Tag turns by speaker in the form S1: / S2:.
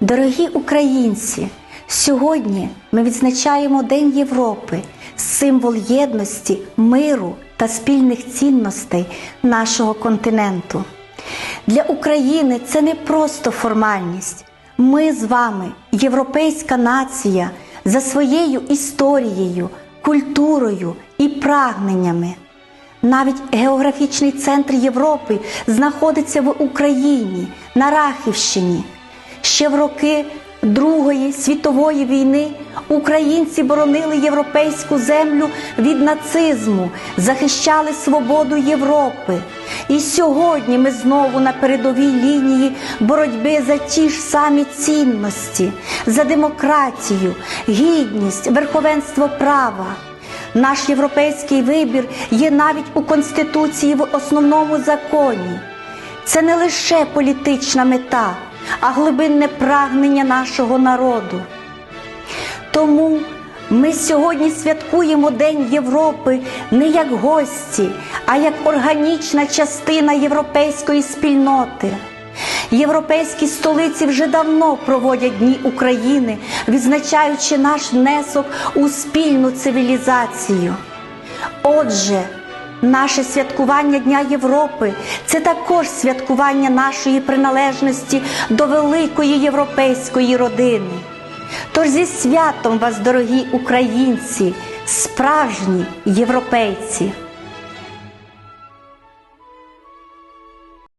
S1: Дорогі українці, сьогодні ми відзначаємо День Європи, символ єдності, миру та спільних цінностей нашого континенту. Для України це не просто формальність. Ми з вами, європейська нація, за своєю історією, культурою і прагненнями. Навіть географічний центр Європи знаходиться в Україні, на Рахівщині. Ще в роки Другої світової війни українці боронили європейську землю від нацизму, захищали свободу Європи. І сьогодні ми знову на передовій лінії боротьби за ті ж самі цінності, за демократію, гідність, верховенство права. Наш європейський вибір є навіть у Конституції в основному законі. Це не лише політична мета, а глибинне прагнення нашого народу. Тому ми сьогодні святкуємо День Європи не як гості, а як органічна частина європейської спільноти. Європейські столиці вже давно проводять Дні України, відзначаючи наш внесок у спільну цивілізацію. Отже, наше святкування Дня Європи це також святкування нашої приналежності до великої європейської родини. Тож зі святом вас, дорогі українці, справжні європейці!